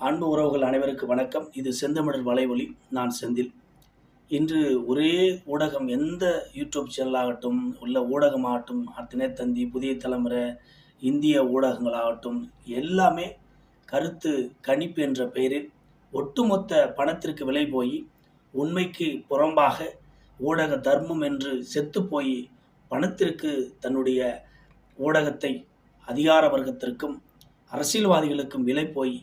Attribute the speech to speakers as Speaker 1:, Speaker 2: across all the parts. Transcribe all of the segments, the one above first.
Speaker 1: அன்பு உறவுகள் அனைவருக்கு வணக்கம். இது செந்தமிழர் வலைவொலி நான் செந்தில். இன்று ஒரே ஊடகம் எந்த யூடியூப் சேனலாகட்டும் உள்ள ஊடகமாகட்டும் தினத்தந்தி புதிய தலைமுறை இந்திய ஊடகங்களாகட்டும் எல்லாமே கருத்து கணிப்பு என்ற பெயரில் ஒட்டுமொத்த பணத்திற்கு விலை போய் உண்மைக்கு புறம்பாக ஊடக தர்மம் என்று செத்து போய் பணத்திற்கு தன்னுடைய ஊடகத்தை அதிகார வர்க்கத்திற்கும் அரசியல்வாதிகளுக்கும் விலை போய்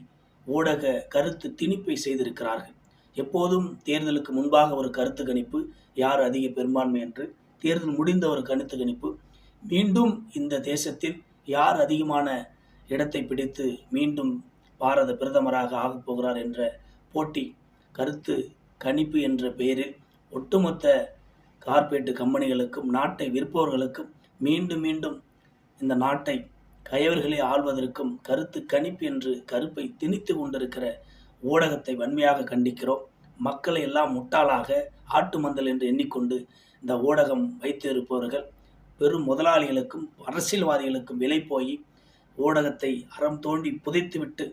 Speaker 1: ஊடக கருத்து திணிப்பை செய்திருக்கிறார்கள். எப்போதும் தேர்தலுக்கு முன்பாக ஒரு கருத்து கணிப்பு யார் அதிக பெரும்பான்மை என்று தேர்தல் முடிந்த ஒரு கருத்து கணிப்பு. மீண்டும் இந்த தேசத்தில் யார் அதிகமான இடத்தை பிடித்து மீண்டும் பாரத பிரதமராக ஆகப் போகிறார் என்ற போட்டி கருத்து கணிப்பு என்ற பெயரில் ஒட்டுமொத்த கார்ப்பரேட் கம்பெனிகளுக்கும் நாட்டை விற்பவர்களுக்கும் மீண்டும் மீண்டும் இந்த நாட்டை கயவர்களை ஆள்வதற்கும் கருத்து கணிப்பு என்று கருப்பை திணித்து கொண்டிருக்கிற ஊடகத்தை வன்மையாக கண்டிக்கிறோம். மக்களை எல்லாம் முட்டாளாக ஆட்டு மந்தல் என்று எண்ணிக்கொண்டு இந்த ஊடகம் வைத்திருப்பவர்கள் பெரும் முதலாளிகளுக்கும் அரசியல்வாதிகளுக்கும் விலை போய் ஊடகத்தை அறம் தோண்டி புதைத்துவிட்டு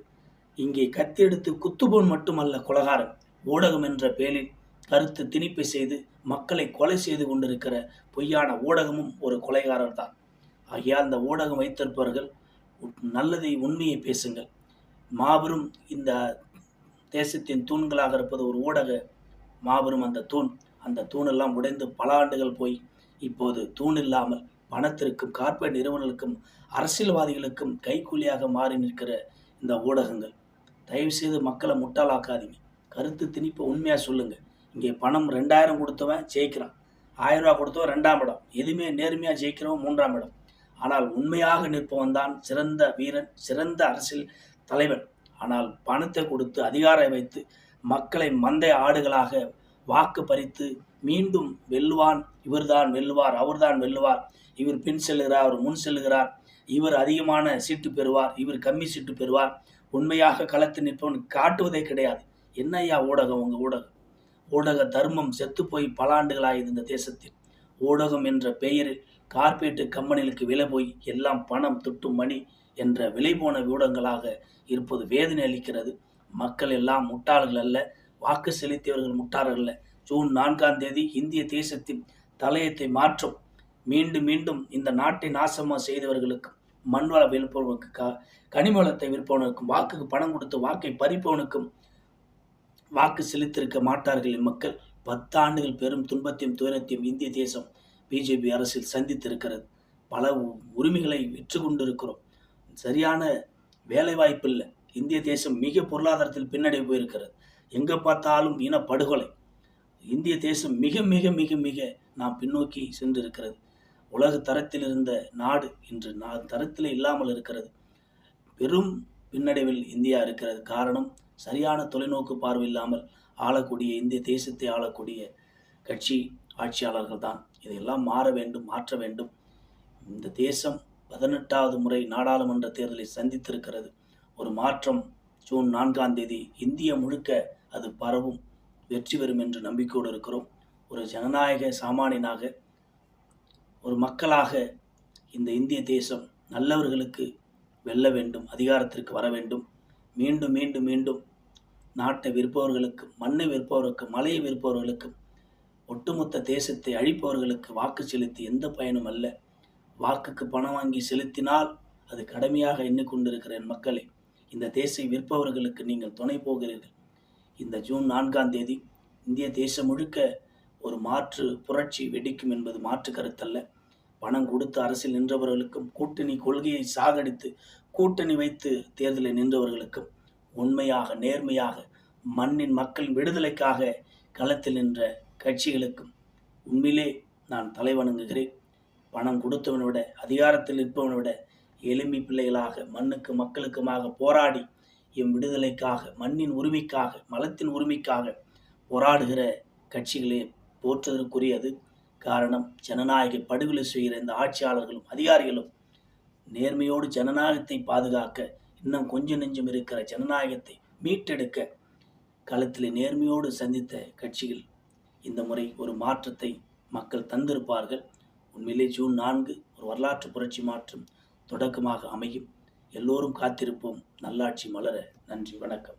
Speaker 1: இங்கே கத்தி எடுத்து குத்துபோன் மட்டுமல்ல குலகாரம். ஊடகம் என்ற பேரில் கருத்து திணிப்பை செய்து மக்களை கொலை செய்து கொண்டிருக்கிற பொய்யான ஊடகமும் ஒரு கொலைகாரர் தான் ஆகையால் அந்த ஊடகம் வைத்திருப்பவர்கள் நல்லதை உண்மையை பேசுங்கள். மாபெரும் இந்த தேசத்தின் தூண்களாக இருப்பது ஒரு ஊடக மாபெரும் அந்த தூண். அந்த தூணெல்லாம் உடைந்து பல ஆண்டுகள் போய் இப்போது தூண் இல்லாமல் பணத்திற்கும் கார்ப்பரேட் நிறுவனங்களுக்கும் அரசியல்வாதிகளுக்கும் கைக்கூலியாக மாறி நிற்கிற இந்த ஊடகங்கள். தயவுசெய்து மக்களை முட்டாளாக்காதீங்க. கருத்து திணிப்பை உண்மையாக சொல்லுங்கள் இங்கே பணம் ரெண்டாயிரம் கொடுத்தவன் ஜெயிக்கிறான். ஆயிரம் ரூபா கொடுத்தவன் ரெண்டாம் இடம். எதுவுமே நேர்மையாக ஜெயிக்கிறவன் மூன்றாம் இடம். ஆனால் உண்மையாக நிற்பவன் தான் சிறந்த வீரன் சிறந்த அரசியல் தலைவன். ஆனால் பணத்தை கொடுத்து அதிகாரம் வைத்து மக்களை மந்தை ஆடுகளாக வாக்கு பறித்து மீண்டும் வெல்லுவான். இவர்தான் வெல்லுவார் அவர்தான் வெல்லுவார். இவர் பின் செல்லுகிறார் அவர் முன் செல்லுகிறார். இவர் அதிகமான சீட்டு பெறுவார் இவர் கம்மி சீட்டு பெறுவார். உண்மையாக களத்து நிற்பவன் காட்டுவதே கிடையாது. என்ன ஐயா ஊடகம் உங்கள் ஊடகம்? ஊடக தர்மம் செத்து போய் பல ஆண்டுகளாக இந்த தேசத்தில். ஊடகம் என்ற பெயரில் கார்ப்பரேட்டு கம்பெனிகளுக்கு விலை போய் எல்லாம் பணம் துட்டு மணி என்ற விலை போன ஊடகங்களாக இருப்பது வேதனை அளிக்கிறது. மக்கள் எல்லாம் முட்டாள்கள் அல்ல வாக்கு செலுத்தியவர்கள் முட்டாள்கள் அல்ல. ஜூன் நான்காம் தேதி இந்திய தேசத்தின் தலையத்தை மாற்றும். மீண்டும் மீண்டும் இந்த நாட்டை நாசமாக செய்தவர்களுக்கும் மண்வள விற்பவர்களுக்கு க கனிமலத்தை விற்பவனுக்கும் வாக்குக்கு பணம் கொடுத்து வாக்கை பறிப்பவனுக்கும் வாக்கு செலுத்திருக்க மாட்டார்கள் மக்கள். பத்தாண்டுகள் பெரும் துன்பத்தையும் துயரத்தையும் இந்திய தேசம் பிஜேபி அரசில் சந்தித்திருக்கிறது. பல உரிமைகளை விற்று கொண்டிருக்கிறோம். சரியான வேலைவாய்ப்பு இல்லை. இந்திய தேசம் மிக பொருளாதாரத்தில் பின்னடைவு போயிருக்கிறது. எங்கே பார்த்தாலும் இன படுகொலை இந்திய தேசம் மிக மிக மிக மிக நாம் பின்னோக்கி சென்றிருக்கிறது. உலக தரத்தில் இருந்த நாடு இன்று நான் தரத்தில் இல்லாமல் இருக்கிறது. பெரும் பின்னடைவில் இந்தியா இருக்கிறது. காரணம் சரியான தொலைநோக்கு பார்வை இல்லாமல் ஆளக்கூடிய இந்திய தேசத்தை ஆளக்கூடிய கட்சி ஆட்சியாளர்கள் தான். இதையெல்லாம் மாற வேண்டும் மாற்ற வேண்டும். இந்த தேசம் பதினெட்டாவது முறை நாடாளுமன்ற தேர்தலை சந்தித்திருக்கிறது. ஒரு மாற்றம் ஜூன் நான்காம் தேதி இந்திய முழுக்க அது பரவும் வெற்றி பெறும் என்று நம்பிக்கையோடு இருக்கிறோம். ஒரு ஜனநாயக சாமானியனாக ஒரு மக்களாக இந்த இந்திய தேசம் நல்லவர்களுக்கு வெல்ல வேண்டும் அதிகாரத்திற்கு வர வேண்டும். மீண்டும் மீண்டும் மீண்டும் நாட்டை விற்பவர்களுக்கும் மண்ணை விற்பவர்களுக்கும் மலையை விற்பவர்களுக்கும் ஒட்டுமொத்த தேசத்தை அழிப்பவர்களுக்கு வாக்கு செலுத்தி எந்த பயனும் அல்ல. வாக்குக்கு பணம் வாங்கி செலுத்தினால் அது கடமையாக எண்ணிக்கொண்டிருக்கிற என் மக்களே. இந்த தேசை விற்பவர்களுக்கு நீங்கள் துணை போகிறீர்கள். இந்த ஜூன் நான்காம் தேதி இந்திய தேசம் முழுக்க ஒரு மாற்று புரட்சி வெடிக்கும் என்பது மாற்று கருத்தல்ல. பணம் கொடுத்து அரசில் நின்றவர்களுக்கும் கூட்டணி கொள்கையை சாகடித்து கூட்டணி வைத்து தேர்தலில் நின்றவர்களுக்கும் உண்மையாக நேர்மையாக மண்ணின் மக்களின் விடுதலைக்காக களத்தில் நின்ற கட்சிகளுக்கும் உண்மையிலே நான் தலைவணங்குகிறேன் பணம் கொடுத்தவனை விட அதிகாரத்தில் இருப்பவனை விட எலும்பி பிள்ளைகளாக மண்ணுக்கு மக்களுக்குமாக போராடி எம் விடுதலைக்காக மண்ணின் உரிமைக்காக மலத்தின் உரிமைக்காக போராடுகிற கட்சிகளே போற்றுவதற்குரியது காரணம் ஜனநாயக படுகொலை செய்கிற இந்த ஆட்சியாளர்களும் அதிகாரிகளும் நேர்மையோடு ஜனநாயகத்தை பாதுகாக்க இன்னும் கொஞ்சம் நெஞ்சம் இருக்கிற ஜனநாயகத்தை மீட்டெடுக்க களத்தில் நேர்மையோடு சந்தித்த கட்சிகள் இந்த முறை ஒரு மாற்றத்தை மக்கள் தந்திருப்பார்கள். உண்மையிலே ஜூன் நான்கு ஒரு வரலாற்று புரட்சி மாற்றம் தொடக்கமாக அமையும். எல்லோரும் காத்திருப்போம். நல்லாட்சி மலர நன்றி. வணக்கம்.